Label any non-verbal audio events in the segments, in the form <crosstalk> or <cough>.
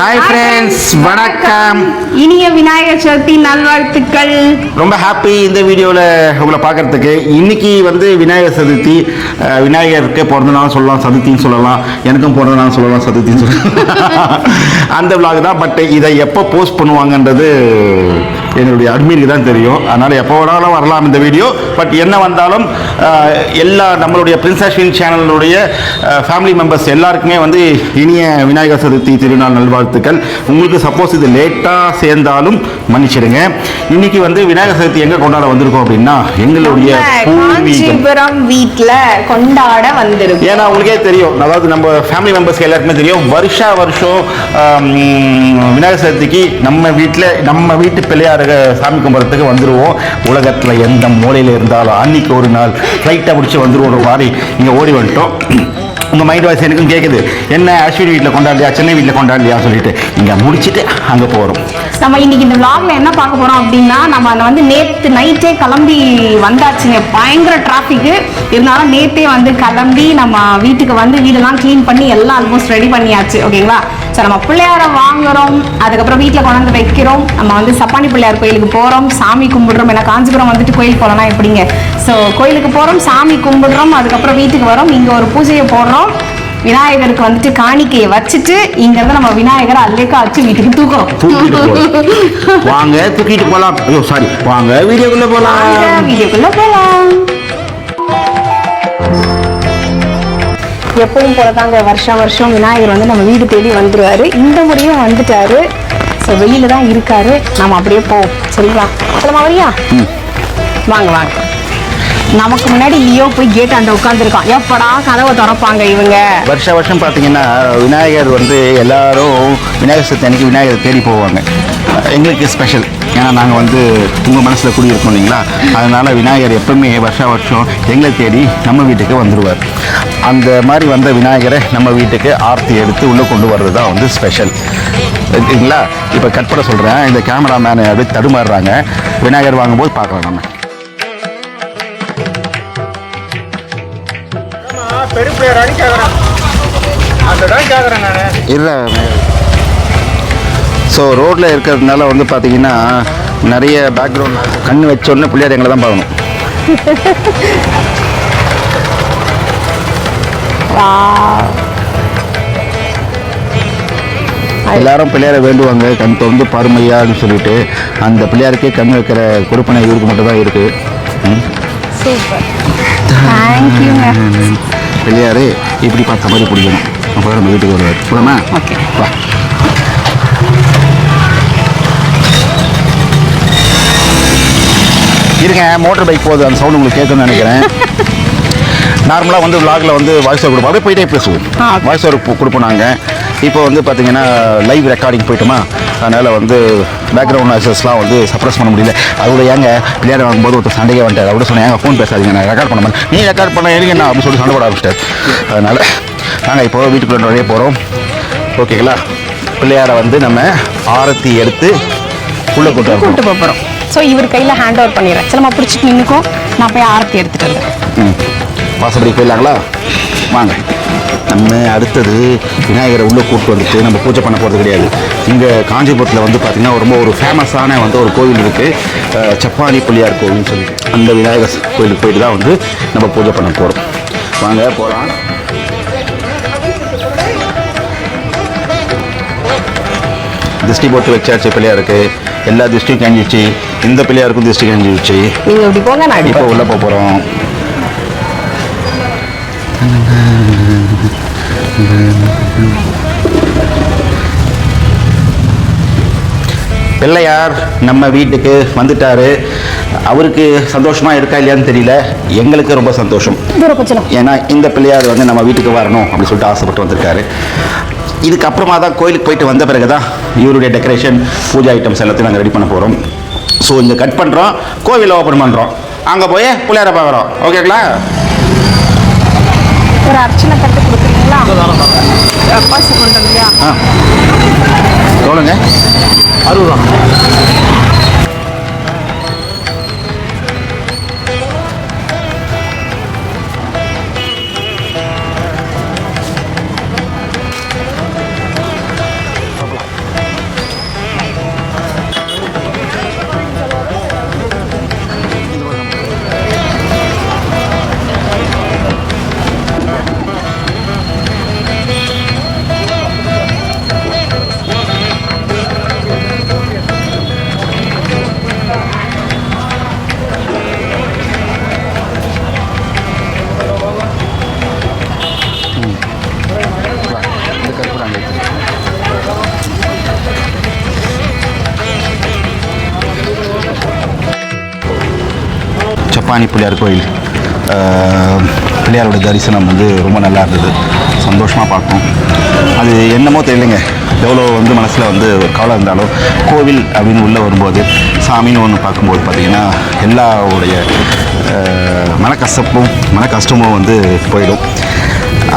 Hi friends வணக்கம். இனிய விநாயகர் சதுர்த்தி நல்வாழ்த்துக்கள். ரொம்ப ஹாப்பி இந்த வீடியோவில் உங்களை பார்க்கறதுக்கு. இன்னைக்கு வந்து விநாயகர் சதுர்த்தி. விநாயகருக்கு பிறந்த நாள் சொல்லலாம் சதுர்த்தின்னு சொல்லலாம். எனக்கும் பிறந்த நாள் சொல்லலாம் சதுர்த்தின்னு சொல்லலாம். அந்த vlog தான். பட் இதை எப்போ போஸ்ட் பண்ணுவாங்கன்றது என்னுடைய அட்மினுக்கு தான் தெரியும். அதனால் எப்போ வேணாலும் வரலாம் இந்த வீடியோ பட் என்ன வந்தாலும் எல்லா நம்மளுடைய பிரின்ஸ் அஸ்வின் சேனலுடைய ஃபேமிலி மெம்பர்ஸ் எல்லாருக்குமே வந்து இனிய விநாயகர் சதுர்த்தி திருநாள் நல்வாழ்த்துக்கள். உங்களுக்கு சப்போஸ் இது லேட்டாக சேர்ந்தாலும் மன்னிச்சிடுங்க. இன்னைக்கு வந்து விநாயகர் சதுர்த்தி எங்கே கொண்டாட வந்திருக்கோம் அப்படின்னா எங்களுடைய காஞ்சிபுரம் வீட்ல கொண்டாட வந்திருக்கோம். ஏன்னா உங்களுக்கே தெரியும். அதாவது நம்ம ஃபேமிலி மெம்பர்ஸ்க்கு எல்லாருக்குமே தெரியும். வருஷா வருஷம் விநாயகர் சதுர்த்திக்கு நம்ம வீட்டில் நம்ம வீட்டு பிள்ளையார சாமி கும்பிட்றதுக்கு வந்துடுவோம் உலகத்தில் எந்த மூலையில் இருந்தாலும் அன்னைக்கு ஒரு நாள் ஃப்ளைட்டை பிடிச்சி வந்துருவோம் மாதிரி இங்கே ஓடி வந்துட்டோம். உங்கள் மைண்ட் வாய்ஸ் எனக்கும் கேட்குது என்ன அஸ்வினி வீட்டில் கொண்டாடலையா சென்னை வீட்டில் கொண்டாடலையா சொல்லிட்டு. இங்கே முடிச்சுட்டு அங்கே போகிறோம் நம்ம இன்னைக்கு இந்த vlogல என்ன பார்க்க போறோம் அப்படின்னா நம்ம அதை வந்து நேற்று நைட்டே கிளம்பி வந்தாச்சுங்க. பயங்கர டிராஃபிக்கு இருந்தாலும் நேற்றே வந்து கிளம்பி நம்ம வீட்டுக்கு வந்து வீடெல்லாம் க்ளீன் பண்ணி எல்லாம் ஆல்மோஸ்ட் ரெடி பண்ணியாச்சு. ஓகேங்களா ஸோ நம்ம பிள்ளையார வாங்குறோம் அதுக்கப்புறம் வீட்டில் கொண்டாந்து வைக்கிறோம். நம்ம வந்து சப்பானி பிள்ளையார் கோயிலுக்கு போகிறோம் சாமி கும்பிடுறோம். ஏன்னா காஞ்சிபுரம் வந்துட்டு கோயில் போகலன்னா எப்படிங்க? ஸோ கோயிலுக்கு போகிறோம் சாமி கும்பிடுறோம் அதுக்கப்புறம் வீட்டுக்கு வரோம். இங்கே ஒரு பூஜையை போடுறோம். விநாயகருக்கு வந்துட்டு காணிக்கையை வச்சுட்டு இங்கேருந்து நம்ம விநாயகரை அல்லேக்கா வச்சு வீட்டுக்கு தூக்குறோம். போகலாம் வாங்க தூக்கிட்டு போகலாம் ஐயோ சாரி வாங்க வீடியோக்குள்ளே போகலாம் வீடியோக்குள்ள போலாம். எப்பவும் போலதாங்க வருஷம் வருஷம் விநாயகர் வந்து நம்ம வீடு தேடி வந்துருவாரு. இந்த முறையும் வந்துட்டாரு. ஸோ வெளியில தான் இருக்காரு. நம்ம அப்படியே போவோம். சரிங்களா? சொல்லமா வரியா? வாங்க வாங்க. நமக்கு முன்னாடி லியோ போய் கேட் அந்த உட்காந்துருக்கான் எப்படா கதவை திறப்பாங்க இவங்க? வருஷ வருஷம் பார்த்தீங்கன்னா விநாயகர் வந்து எல்லாரும் விநாயகர் சதுர்த்தி அன்னைக்கு விநாயகர் தேடி போவாங்க. எங்களுக்கு ஸ்பெஷல் ஏன்னா நாங்கள் வந்து உங்கள் மனசில் குடியிருக்கோம் இல்லைங்களா? அதனால் விநாயகர் எப்பவுமே வருஷா வருஷம் எங்களை தேடி நம்ம வீட்டுக்கு வந்துடுவார் அந்த மாதிரி வந்த விநாயகரை நம்ம வீட்டுக்கு ஆர்த்தி எடுத்து உள்ளே கொண்டு வர்றது தான் வந்து ஸ்பெஷல் ஓகேங்களா இப்போ கட் பண்ண சொல்கிறேன் இந்த கேமராமேன் அப்படியே தடுமாறுறாங்க. விநாயகர் வாங்கும்போது பார்க்கலாம் நம்ம. பெருப்பிள்ளையார் கேட்குறேன் அந்த இடம் கேட்குறேன் நான் இல்லை ஸோ ரோட்டில் இருக்கிறதுனால வந்து பார்த்தீங்கன்னா நிறைய பேக்ரவுண்ட் கண் வச்ச உடனே பிள்ளையார் எங்களை தான் பார்க்கணும். எல்லாரும் பிள்ளையாரை வேண்டுவாங்க கண் திறந்து பாருமையான்னு சொல்லிட்டு அந்த பிள்ளையாருக்கே கண் வைக்கிற கொடுப்பனை இவருக்கு மட்டும் தான் இருக்கு. பிள்ளையாரு இப்படி பார்த்த மாதிரி பிடிக்கணும். அப்போ நம்ம வீட்டுக்கு வருவார். போலாமா? ஓகே இருங்க மோட்டர் பைக் போகுது அந்த சவுண்ட் உங்களுக்கு கேட்கணும்னு நினைக்கிறேன். நார்மலாக வந்து vlogல வந்து வாய்ஸ் ஓவர் கொடுப்போம். அப்படியே போயிட்டே பேசுவோம். வாய்ஸ் ஓவர் கொடுப்போம் நாங்கள் இப்போ வந்து பார்த்தீங்கன்னா லைவ் ரெக்கார்டிங் போயிட்டோமா? அதனால் வந்து பேக்ரவுண்ட் நாய்ஸஸ்லாம் வந்து சப்ரஸ் பண்ண முடியல. அதோட ஏங்க பிள்ளையார் வாங்கும்போது ஒருத்தர் சண்டையே வந்துட்டார். அப்படி சொன்னேன் ஏங்க ஃபோன் பேசாதீங்க நான் ரெக்கார்ட் பண்ண மாட்டேன். நீ ரெக்கார்ட் பண்ண எனக்கு என்ன அப்படின்னு சொல்லி சண்டை போட ஆரம்பிச்சிட்டார். அதனால் நாங்கள் இப்போ வீட்டுக்குள்ள நிறைய போகிறோம் ஓகேங்களா பிள்ளையாரை வந்து நம்ம ஆரத்தி எடுத்து உள்ளே கூட்டு கூட்டு போகிறோம் ஸோ இவர் கையில் ஹேண்ட் ஓவர் பண்ணிடுறேன். சரி பிடிச்சிட்டு நின்றுக்கும் நான் போய் ஆரத்தி எடுத்துகிட்டு வந்துடுறேன் ம். வாசப்படி போயிடலாங்களா? வாங்க. நம்ம அடுத்தது விநாயகரை உள்ளே கூப்பிட்டு வந்துட்டு நம்ம பூஜை பண்ண போகிறது கிடையாது. இங்கே காஞ்சிபுரத்தில் வந்து பார்த்திங்கன்னா ரொம்ப ஒரு ஃபேமஸான வந்து ஒரு கோவில் இருக்குது சப்பானி புள்ளியார் கோவில்னு சொல்லி. அந்த விநாயகர் கோயிலுக்கு போயிட்டு தான் வந்து நம்ம பூஜை பண்ண போகிறோம் வாங்க போகலாம் திருஷ்டி போட்டு வச்சாச்சு பிள்ளையாருக்கு எல்லா திருஷ்டியும் கழிஞ்சிச்சு இந்த பிள்ளையாருக்கும் திருஷ்டி கழிஞ்சிச்சு நீங்கள் இப்படி போங்க நான் இப்போ உள்ள போக போகிறோம் பிள்ளையார் நம்ம வீட்டுக்கு வந்துட்டாரு. அவருக்கு சந்தோஷமா இருக்கா இல்லையான்னு தெரியல. எங்களுக்கு ரொம்ப சந்தோஷம். ஏன்னா இந்த பிள்ளையார் வந்து நம்ம வீட்டுக்கு வரணும் அப்படின்னு சொல்லிட்டு ஆசைப்பட்டு வந்திருக்காரு. இதுக்கப்புறமா தான் கோயிலுக்கு போயிட்டு வந்த பிறகு தான் இவருடைய டெக்கரேஷன் பூஜை ஐட்டம்ஸ் எல்லாத்தையும் நாங்கள் ரெடி பண்ண போகிறோம் ஸோ இங்கே கட் பண்ணுறோம் கோவிலை ஓப்பன் பண்ணுறோம் அங்கே போய் பிள்ளையாரை பார்க்குறோம். ஓகேங்களா ஒரு அர்ச்சனை தட்டு கொடுக்குறீங்களா? எவ்வளோங்க? அறுபது ரூபா சப்பானி பிள்ளையார் கோயில். பிள்ளையாரோட தரிசனம் வந்து ரொம்ப நல்லா இருந்தது. சந்தோஷமாக பார்த்தோம். அது என்னமோ தெரியலைங்க. எவ்வளோ வந்து மனசில் வந்து ஒரு கவலை இருந்தாலும் கோவில் அப்படின்னு உள்ளே வரும்போது சாமின்னு ஒன்று பார்க்கும்போது பார்த்திங்கன்னா எல்லாருடைய மனக்கசப்பும் மன கஷ்டமும் வந்து போயிடும்.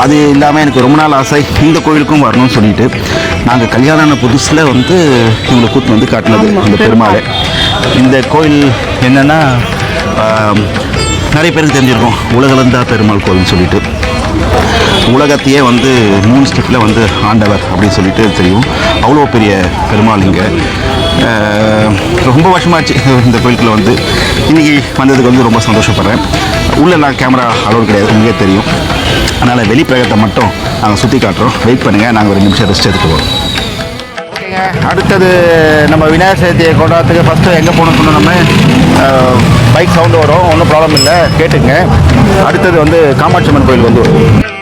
அது இல்லாமல் எனக்கு ரொம்ப நாள் ஆசை இந்த கோயிலுக்கும் வரணும்னு சொல்லிட்டு நாங்கள் கல்யாணம் புதுசில் வந்து இவங்களை கூட்டு வந்து காட்டினது இந்த பெருமாளை. இந்த கோயில் என்னென்னா நிறைய பேருக்கு தெரிஞ்சிருக்கும். உலகளந்தா பெருமாள் கோவில்னு சொல்லிட்டு. உலகத்தையே வந்து மூணு ஸ்டெப்பில் வந்து ஆண்டவர் அப்படின்னு சொல்லிட்டு தெரியும். அவ்வளோ பெரிய பெருமாள் இங்கே. ரொம்ப வருஷமாச்சு இந்த கோயிலுக்குள்ள வந்து. இன்றைக்கி வந்ததுக்கு வந்து ரொம்ப சந்தோஷப்படுறேன். உள்ளே நான் கேமரா அளவு கிடையாது உங்களுக்கே தெரியும். அதனால் வெளிப்பிரகத்தை மட்டும் நாங்கள் சுற்றி காட்டுறோம். வெயிட் பண்ணுங்கள் நாங்கள் ஒரு நிமிஷம் ரெஸ்ட் எடுத்துக்குவோம் அடுத்தது நம்ம விநாயகர் சதுர்த்தியை கொண்டாடுறதுக்கு ஃபஸ்ட்டு எங்கே போகணும்னு சொன்னோம் நம்ம? பைக் சவுண்டு வரும். ஒன்றும் ப்ராப்ளம் இல்லை. கேட்டுங்க அடுத்தது வந்து காமாட்சி அம்மன் கோயில் வந்து வரும்.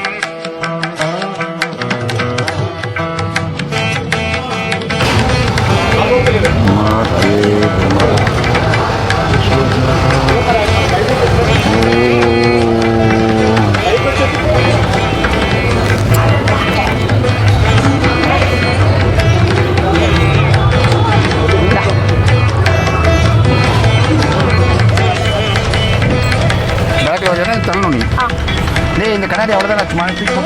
தள்ளணும் நீ. டேய் இந்த கண்ணாடி அவ்வளோதான் சும்மா தூக்கி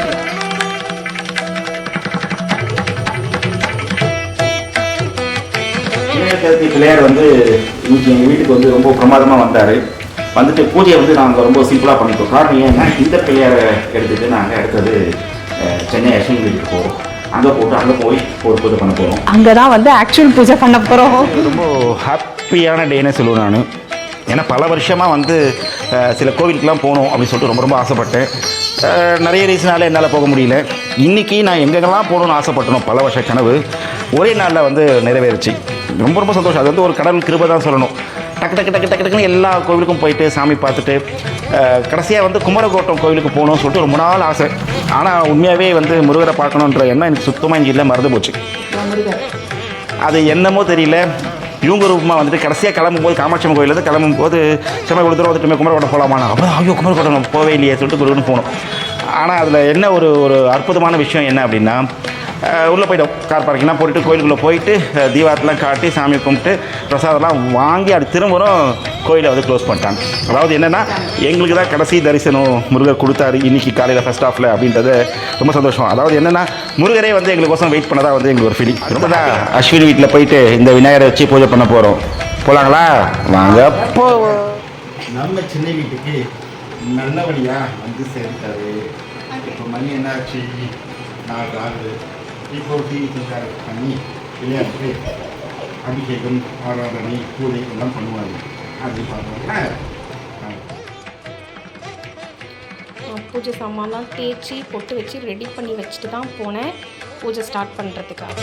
சதுர்த்தி பிள்ளையார் வந்து இன்னைக்கு எங்கள் வீட்டுக்கு வந்து ரொம்ப பிரமாதமாக வந்தார். வந்துட்டு பூஜையை வந்து நாங்கள் ரொம்ப சிம்பிளாக பண்ணிட்டோம். காரணம் ஏன்னா இந்த பிள்ளையாரை எடுத்துட்டு நாங்கள் அடுத்தது சென்னை அஸ்வினி வீட்டுக்கு போகிறோம் அங்கே போட்டு அங்கே போய் ஒரு பூஜை பண்ண போகிறோம் அங்கதான் வந்து ஆக்சுவல் பூஜை பண்ண போறோம். ரொம்ப ஹாப்பியான டேனே சொல்லுவேன் நான். ஏன்னா பல வருஷமாக வந்து சில கோவிலுக்கெலாம் போகணும் அப்படின்னு சொல்லிட்டு ரொம்ப ரொம்ப ஆசைப்பட்டேன். நிறைய ரீசனால என்னால் போக முடியல. இன்றைக்கி நான் எங்கெங்கெல்லாம் போகணும்னு ஆசைப்பட்டனோ பல வருஷ கனவு ஒரே நாளில் வந்து நிறைவேறுச்சு. ரொம்ப ரொம்ப சந்தோஷம். அது வந்து ஒரு கடவுள் கிருபை தான் சொல்லணும். டக்கு டக்கு டக்கு டக்கு டக்குன்னு எல்லா கோவிலுக்கும் போயிட்டு சாமி பார்த்துட்டு கடைசியாக வந்து குமரகோட்டம் கோவிலுக்கு போகணும்னு சொல்லிட்டு ரொம்ப நாள் ஆசை. ஆனால் உண்மையாகவே வந்து முருகரை பார்க்கணுன்ற எண்ணம் எனக்கு சுத்தமாக இங்கே இல்லை மறந்து போச்சு. அது என்னமோ தெரியல. இவங்க ரூபமாக வந்துட்டு கடைசியாக கிளம்பும்போது காமாட்சி அம்மன் கோயிலேருந்து கிளம்பும்போது செம்ம கொடுத்துரும் வந்துட்டு குமரகோட்டம் போகலாமா அப்புறம் ஐயோ குமரகோட்டம் நம்ம போவே இல்லையே சொல்லிட்டு குருன்னு போனோம். ஆனால் அதில் என்ன ஒரு ஒரு அற்புதமான விஷயம் என்ன அப்படின்னா உள்ளே போய்ட்டோம். கார் பார்க்கிங்லாம் போட்டுட்டு கோயிலுக்குள்ளே போயிட்டு அஹ், காட்டி சாமி கும்பிட்டு பிரசாதம்லாம் வாங்கி அது திரும்பவும் கோயிலை வந்து க்ளோஸ் பண்ணிட்டாங்க. அதாவது என்னென்னா எங்களுக்கு தான் கடைசி தரிசனம் முருகர் கொடுத்தாரு இன்னைக்கு காலையில் ஃபஸ்ட் ஆஃபில் அப்படின்றது ரொம்ப சந்தோஷம். அதாவது என்னென்னா முருகரே வந்து எங்களுக்கோசம் வெயிட் பண்ணதா வந்து எங்களுக்கு ஒரு ஃபீலிங் ரொம்ப தான் அஸ்வினி வீட்டில் போயிட்டு இந்த விநாயகரை வச்சு பூஜை பண்ண போகிறோம் போகலாங்களா வாங்க போ. நம்ம சின்ன வீட்டுக்கு நல்லபடியாக வந்து சேர்த்தாரு. இப்போ மணி என்ன ஆச்சு? நாலு ஆகுது. இப்போ டீ பண்ணி விளையாட்டு அபிஷேகம் ஆராதனை பூஜை எல்லாம் பண்ணுவாங்க அப்படி பார்த்தோம்னா பூஜை சாமான்லாம் தேய்ச்சி பொட்டு வச்சு ரெடி பண்ணி வச்சுட்டு தான் போனேன். பூஜை ஸ்டார்ட் பண்ணுறதுக்காக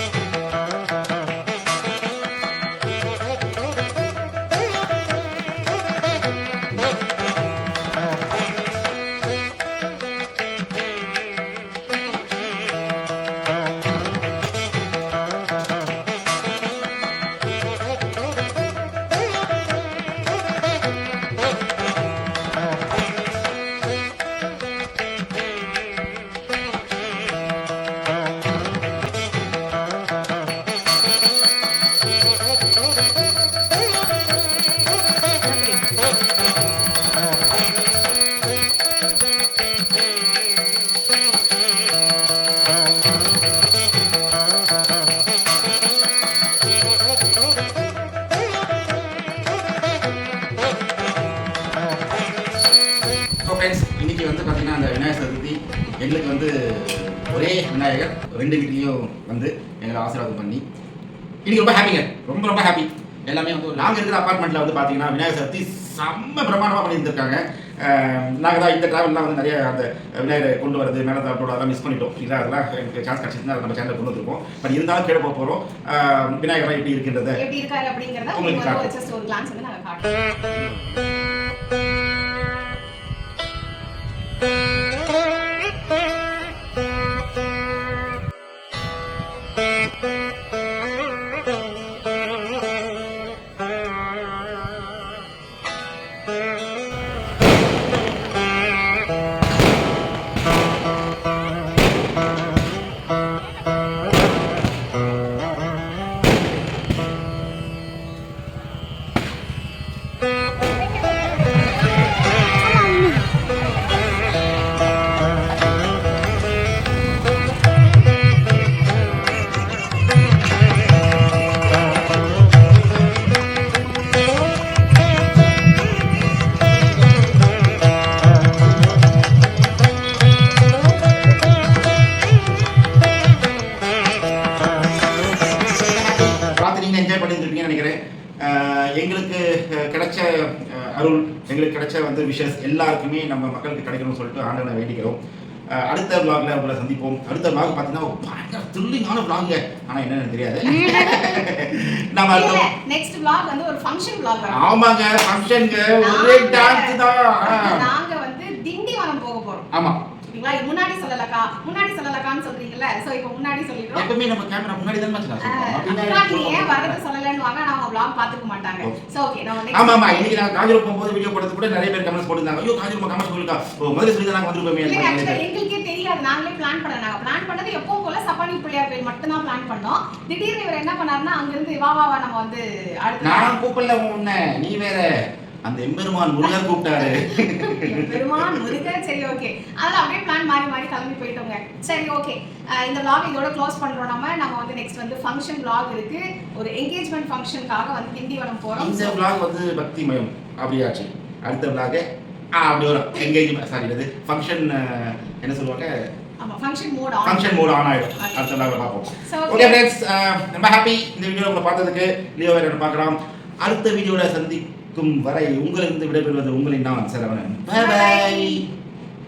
ஸோ ஃப்ரெண்ட்ஸ் இன்னைக்கு வந்து பார்த்தீங்கன்னா அந்த விநாயகர் சதுர்த்தி எங்களுக்கு வந்து ஒரே விநாயகர் ரெண்டு வீட்லேயும் வந்து எங்களை ஆசீர்வாதம் பண்ணி இன்னைக்கு ரொம்ப ஹாப்பிங்க ரொம்ப ரொம்ப ஹாப்பி எல்லாமே வந்து நாங்கள் இருக்கிற அப்பார்ட்மெண்ட்டில் வந்து பார்த்தீங்கன்னா விநாயகர் சதுர்த்தி செம்ம பிரமாண்டமாக பண்ணியிருந்திருக்காங்க. நாங்கள் தான் இந்த ட்ராவல்லாம் வந்து நிறைய அந்த விநாயகரை கொண்டு வரது மேலே தாட்டோட அதெல்லாம் மிஸ் பண்ணிட்டோம். இல்லை அதெல்லாம் எனக்கு சான்ஸ் கிடச்சிருந்தா நம்ம சேனல் கொண்டு வந்திருக்கோம் பட் இருந்தாலும் கீழே போக போகிறோம் விநாயகர் எப்படி இருக்கின்றத எப்படி இருக்காரு அப்படிங்கறத உங்களுக்கு அருள் எங்களுக்கு கிடைச்ச வந்து விஷஸ் எல்லாருக்குமே நம்ம மக்களுக்கு கிடைக்கணும்னு சொல்லிட்டு ஆண்டவனை வேண்டிக்கிறோம். அடுத்த vlogல உங்களை சந்திப்போம். அடுத்த vlog பார்த்தீங்கன்னா பயங்கர த்ரில்லிங்கான ஆனால் என்னன்னு தெரியாது. <laughs> நம்ம அடுத்த நெக்ஸ்ட் vlog வந்து ஒரு ஃபங்க்ஷன் வரும். ஆமாங்க ஃபங்க்ஷனுங்க ஒரே டான்ஸ் தான். நாங்க வந்து திண்டிவனம் போக போறோம். ஆமா. சரிங்களா இது முன்னாடி சொல்லலக்கா முன்னாடி சொல்லலக்கான்னு சொல்றீங்கல்ல சோ இப்போ முன்னாடி சொல்லிடுறோம். எப்பவுமே நம்ம கேமரா முன்னாடி தான் நீங்க ஏன் வரது சொல்லலன்னு வாங்க நான் vlog பாத்துக்க மாட்டாங்க. சோ ஓகே நம்ம next- ஆமா ஆமா இன்னைக்கு நான் காஞ்சிபுரம் போகும்போது வீடியோ போடுறது கூட நிறைய பேர் கமெண்ட்ஸ் போட்டுருந்தாங்க. ஐயோ காஞ்சிபுரம் கமெண்ட்ஸ் ஓ முதல்ல சொல்லி நாங்க actually வந்துருப்போமே எங்களுக்கே தெரியாது. நாங்களே பிளான் பண்ண நாங்க பிளான் பண்ணது எப்பவும் போல சப்பானி பிள்ளையார் கோயில் மட்டும் தான் பிளான் பண்ணோம். திடீர்னு இவர் என்ன பண்ணாருன்னா அங்க இருந்து வா வா வா நம்ம வந்து அடுத்து நான் கூப்பிடல உன்னை. நீ வேற. அந்த எம்பெருமான் முருகர் கூப்பிட்டாரு. பெருமான் முருகன் சரி ஓகே அதெல்லாம் அப்படியே பிளான் மாறி மாறி கிளம்பி போயிட்டோங்க. சரி ஓகே இந்த vlog இதோட க்ளோஸ் பண்றோம். நம்ம நம்ம வந்து நெக்ஸ்ட் வந்து ஃபங்க்ஷன் vlog இருக்கு. ஒரு என்கேஜ்மெண்ட் ஃபங்க்ஷனுக்காக வந்து திண்டிவனம் போறோம். இந்த vlog வந்து பக்தி மயம் அப்படியாச்சு. அடுத்த vlog ஆ அப்படி வரும். எங்கேஜ்மெண்ட் சாரி இது ஃபங்க்ஷன் என்ன சொல்லுவாங்க? ஆமா function mode on function mood on ஆயிடும். அடுத்த vlog பார்ப்போம். ஓகே ஃப்ரெண்ட்ஸ் ஹாப்பி இந்த வீடியோ உங்களை பார்த்ததுக்கு லியோ வேற அடுத்த வீடியோல சந்திக்கும் வரை உங்களிருந்து விடைபெறுவது உங்களின் நான் சரவணன். Bye பாய்